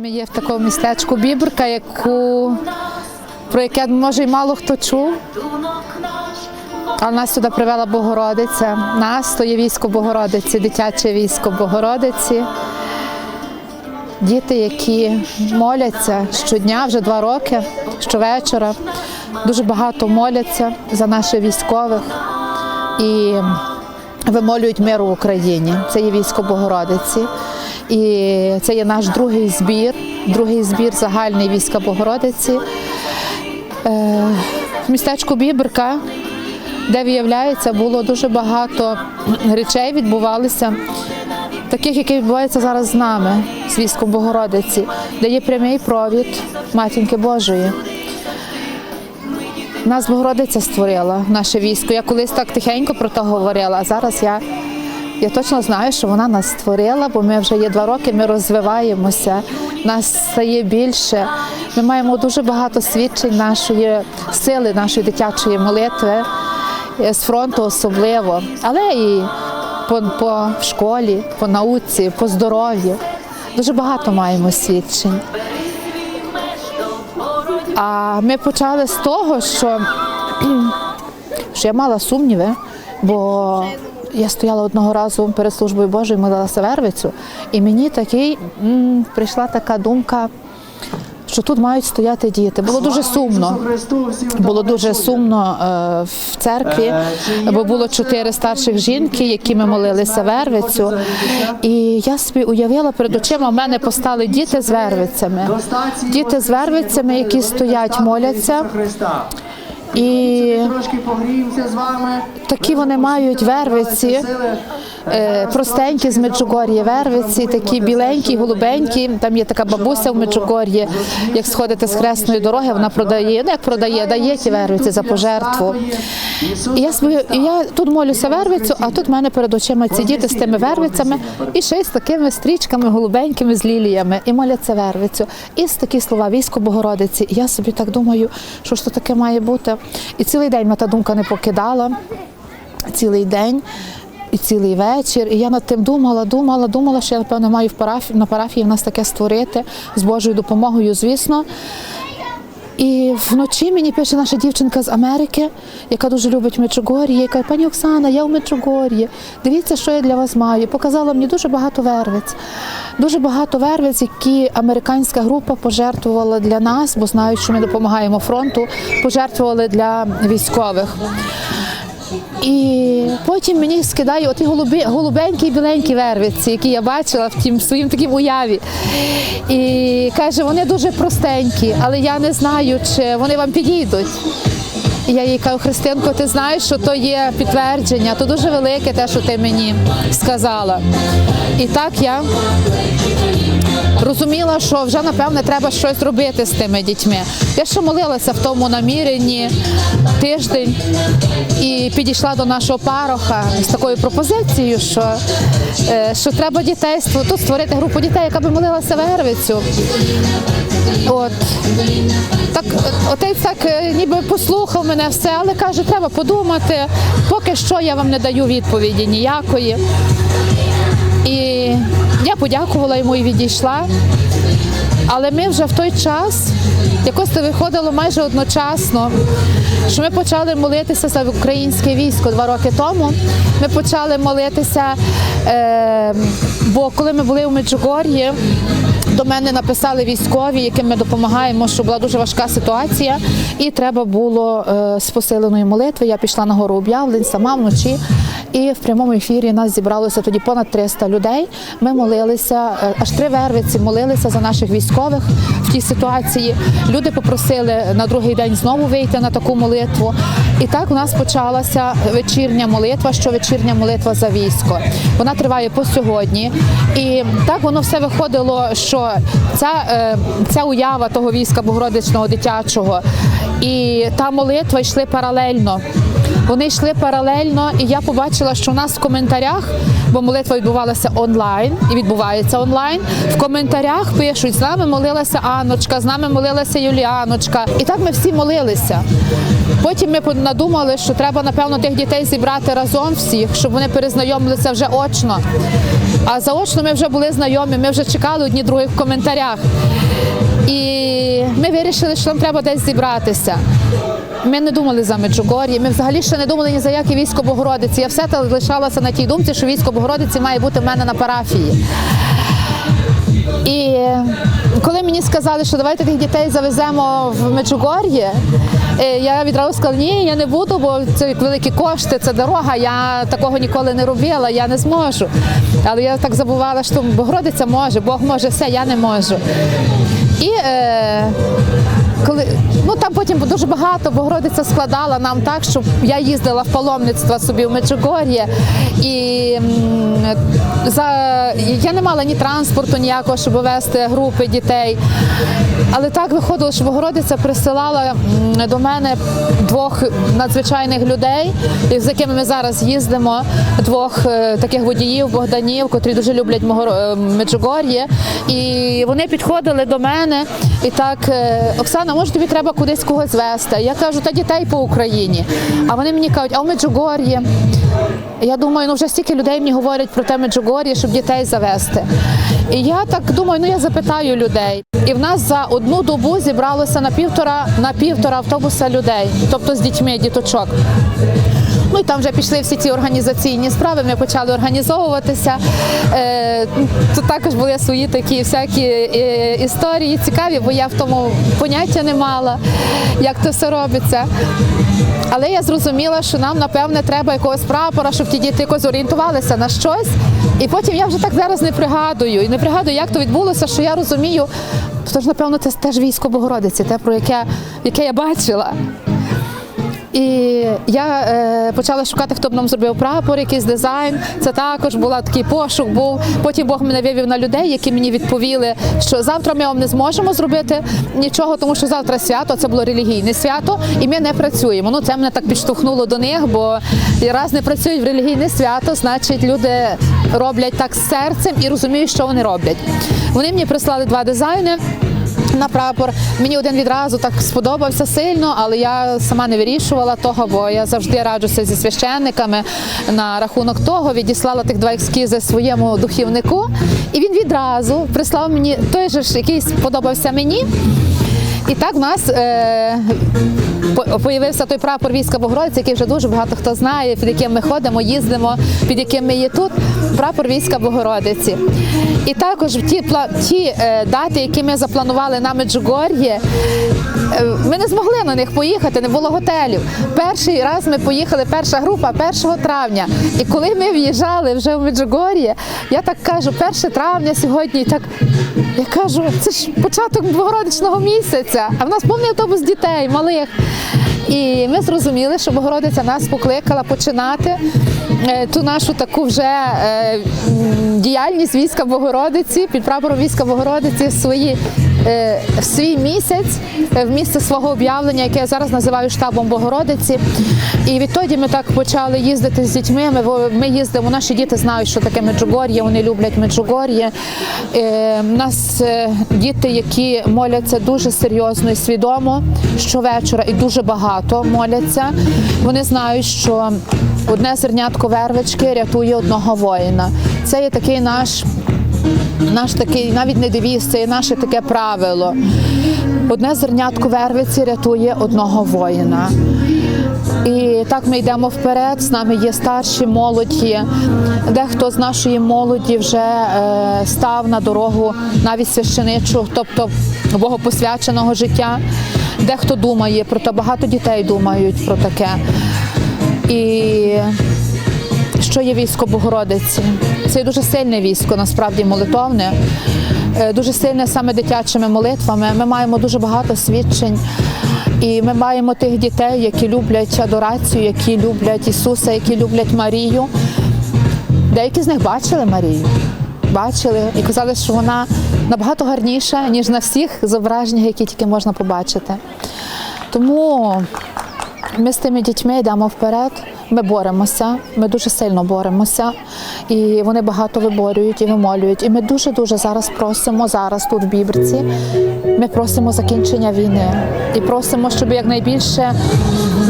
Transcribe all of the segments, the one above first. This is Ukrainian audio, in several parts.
Ми є в такому містечку Бібрка, яку про яке може й мало хто чув. А нас сюди привела Богородиця. Нас то є військо Богородиці, дитяче військо Богородиці. Діти, які моляться щодня, вже два роки, щовечора. Дуже багато моляться за наших військових і вимолюють миру в Україні. Це є військо Богородиці. І це є наш другий збір, другий збір загальний війська Богородиці. Е, В містечку Біберка, де виявляється, було дуже багато речей відбувалися, таких, які відбуваються зараз з нами, з військом Богородиці, де є прямий провід Матінки Божої. Нас Богородиця створила, наше військо. Я колись так тихенько про то говорила, а зараз я, я точно знаю, що вона нас створила, бо ми вже є два роки, ми розвиваємося, нас стає більше. Ми маємо дуже багато свідчень нашої сили, нашої дитячої молитви, е, з фронту особливо, але і по, по школі, по науці, по здоров'ю. Дуже багато маємо свідчень. А ми почали з того, що, що я мала сумніви, бо я стояла одного разу перед службою Божою, молилася вервицю, і мені такий м, прийшла така думка, що тут мають стояти діти. Було дуже сумно. Було дуже сумно е, в церкві, бо було чотири старших жінки, які ми молилися вервицю. І я собі уявила перед очима, в мене постали діти з вервицями. Діти з вервицями, які стоять, моляться. І Трошки погріємося з вами. такі вони мають вервиці, простенькі з Меджугор'я вервиці, такі біленькі, голубенькі. Там є така бабуся в Меджугор'ї. Як сходите з хресної дороги, вона продає, ну як продає, дає ті вервиці за пожертву. І я, собі, і я тут молюся вервицю, а тут в мене перед очима ці діти з тими вервицями і ще й з такими стрічками голубенькими з ліліями, і моляться вервицю. І такі слова військо Богородиці. І я собі так думаю, що ж то таке має бути. І цілий день мене та думка не покидала. Цілий день. І цілий вечір, і я над тим думала, думала, думала, що я напевно маю в парафії, на парафії в нас таке створити з Божою допомогою, звісно. І вночі мені пише наша дівчинка з Америки, яка дуже любить Мечугор'я, яка пані Оксана, я в Мечугор'ї. Дивіться, що я для вас маю. Показала мені дуже багато вервиць. Дуже багато вервиць, які американська група пожертвувала для нас, бо знають, що ми допомагаємо фронту, пожертвували для військових. І потім мені скидає оті голубі, голубенькі біленькі вервиці, які я бачила в тім своїм таким уяві. І каже, вони дуже простенькі, але я не знаю, чи вони вам підійдуть. І я їй кажу, Христинко, ти знаєш, що то є підтвердження, то дуже велике те, що ти мені сказала. І так я розуміла, що вже напевне треба щось робити з тими дітьми. Я ще молилася в тому наміренні тиждень і підійшла до нашого пароха з такою пропозицією, що, е, що треба дітей тут створити групу дітей, яка би молилася Вервицю. От. Так, отець так е, ніби послухав мене все, але каже, треба подумати. Поки що я вам не даю відповіді ніякої. І я подякувала йому і відійшла. Але ми вже в той час якось це виходило майже одночасно, що ми почали молитися за українське військо два роки тому. Ми почали молитися, е, бо коли ми були у Меджугор'ї, до мене написали військові, яким ми допомагаємо, що була дуже важка ситуація, і треба було е, з посиленої молитви. Я пішла на гору об'явлень сама вночі. І в прямому ефірі нас зібралося тоді понад 300 людей. Ми молилися, е, аж три вервиці молилися за наших військових в тій ситуації. Люди попросили на другий день знову вийти на таку молитву. І так у нас почалася вечірня молитва, що вечірня молитва за військо. Вона триває по сьогодні. І так воно все виходило, що ця, е, ця уява того війська Богородичного дитячого і та молитва йшли паралельно. Вони йшли паралельно, і я побачила, що у нас в коментарях, бо молитва відбувалася онлайн і відбувається онлайн. В коментарях пишуть: з нами молилася Анночка, з нами молилася Юліаночка. І так ми всі молилися. Потім ми надумали, що треба, напевно, тих дітей зібрати разом всіх, щоб вони перезнайомилися вже очно. А заочно ми вже були знайомі, ми вже чекали одні других в коментарях. І ми вирішили, що нам треба десь зібратися. Ми не думали за Меджугор'я, ми взагалі ще не думали ні за які військо Богородиці. Я все лишалася на тій думці, що військо Богородиці має бути в мене на парафії. І коли мені сказали, що давайте тих дітей завеземо в Меджугор'є, е, я відразу сказала, ні, я не буду, бо це великі кошти, це дорога. Я такого ніколи не робила, я не зможу. Але я так забувала, що Богородиця може, Бог може все, я не можу. І е, ну там потім дуже багато Богородиця складала нам так, щоб я їздила в паломництво собі в Меджугор'є, і за я не мала ні транспорту ніякого, щоб вести групи дітей. Але так виходило, що Богородиця присилала до мене двох надзвичайних людей, з якими ми зараз їздимо, двох е, таких водіїв, Богданів, котрі дуже люблять е, Меджугор'є. І вони підходили до мене і так, е, Оксана, може тобі треба кудись когось вести? Я кажу, та дітей по Україні. А вони мені кажуть, а в Меджугор'ї. Я думаю, ну вже стільки людей мені говорять про те Меджугор'я, щоб дітей завести. І я так думаю, ну я запитаю людей. І в нас за одну добу зібралося на півтора на півтора автобуса людей, тобто з дітьми, діточок. Ну і там вже пішли всі ці організаційні справи. Ми почали організовуватися. Е, тут також були свої такі всякі е, історії цікаві, бо я в тому поняття не мала, як то все робиться. Але я зрозуміла, що нам напевне треба якогось прапора, щоб ті діти якось орієнтувалися на щось. І потім я вже так зараз не пригадую. І не пригадую, як то відбулося, що я розумію, то ж, напевно, це теж військо Богородиці, те, про яке, яке я бачила. І я е, почала шукати, хто б нам зробив прапор, якийсь дизайн. Це також була такий пошук. Був потім Бог мене вивів на людей, які мені відповіли, що завтра ми вам не зможемо зробити нічого, тому що завтра свято, це було релігійне свято, і ми не працюємо. Ну це мене так підштовхнуло до них, бо раз не працюють в релігійне свято, значить люди роблять так з серцем і розуміють, що вони роблять. Вони мені прислали два дизайни на прапор. Мені один відразу так сподобався сильно, але я сама не вирішувала того, бо я завжди раджуся зі священниками на рахунок того, відіслала тих два ескізи своєму духівнику, і він відразу прислав мені той же ж, який сподобався мені. І так в нас е, появився той прапор війська Богородиці, який вже дуже багато хто знає, під яким ми ходимо, їздимо, під яким ми є тут. Прапор війська Богородиці. І також ті, ті е, дати, які ми запланували на Меджугор'ї, е, ми не змогли на них поїхати, не було готелів. Перший раз ми поїхали, перша група 1 травня. І коли ми в'їжджали вже в Меджугор'є, я так кажу, 1 травня сьогодні, так я кажу, це ж початок Богородичного місяця, а в нас повний автобус дітей малих. І ми зрозуміли, що Богородиця нас покликала починати ту нашу таку вже е, діяльність війська Богородиці, під прапором війська Богородиці свої. Е, В свій місяць е, в місце свого об'явлення, яке я зараз називаю штабом Богородиці. І відтоді ми так почали їздити з дітьми. Ми, ми їздимо, наші діти знають, що таке Меджугор'я, вони люблять Меджугор'я. У нас е, діти, які моляться дуже серйозно і свідомо щовечора, і дуже багато моляться. Вони знають, що одне зернятко вервички рятує одного воїна. Це є такий наш наш такий, навіть не девіз, це є наше таке правило. Одне зернятко вервиці рятує одного воїна. І так ми йдемо вперед. З нами є старші молоді. Дехто з нашої молоді вже е, став на дорогу навіть священичу, тобто богопосвяченого життя. Дехто думає про те, багато дітей думають про таке. І що є військо Богородиці. Це дуже сильне військо, насправді молитовне, е, дуже сильне саме дитячими молитвами. Ми маємо дуже багато свідчень. І ми маємо тих дітей, які люблять адорацію, які люблять Ісуса, які люблять Марію. Деякі з них бачили Марію, бачили і казали, що вона набагато гарніша, ніж на всіх зображеннях, які тільки можна побачити. Тому Ми з тими дітьми йдемо вперед. Ми боремося, ми дуже сильно боремося, і вони багато виборюють і вимолюють. І ми дуже дуже зараз просимо зараз тут в Бібрці. Ми просимо закінчення війни і просимо, щоб якнайбільше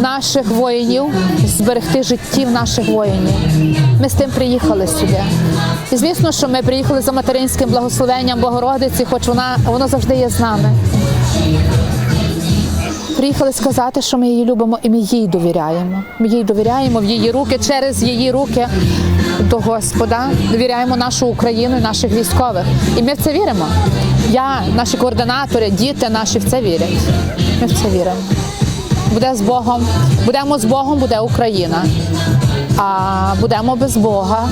наших воїнів зберегти життів наших воїнів. Ми з тим приїхали сюди. І звісно, що ми приїхали за материнським благословенням Богородиці, хоч вона воно завжди є з нами. Приїхали сказати, що ми її любимо і ми їй довіряємо. Ми їй довіряємо в її руки, через її руки до Господа. Довіряємо нашу Україну і наших військових. І ми в це віримо. Я, наші координатори, діти наші в це вірять. Ми в це віримо. Буде з Богом. Будемо з Богом, буде Україна. А будемо без Бога.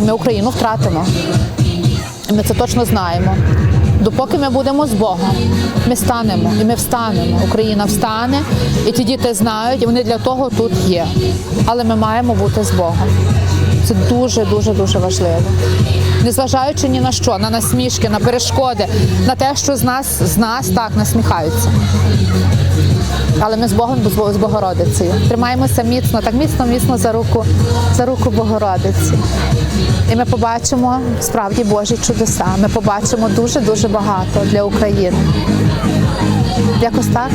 Ми Україну втратимо. Ми це точно знаємо. Допоки ми будемо з Богом, ми станемо і ми встанемо. Україна встане, і ті діти знають, і вони для того тут є. Але ми маємо бути з Богом. Це дуже, дуже, дуже важливо. Незважаючи ні на що, на насмішки, на перешкоди, на те, що з нас з нас так насміхаються. Але ми з Богом, бо з Бо- з Богородицею. Тримаємося міцно, так міцно, міцно за руку, за руку Богородиці. І ми побачимо справді Божі чудеса. Ми побачимо дуже дуже багато для України. Якось так.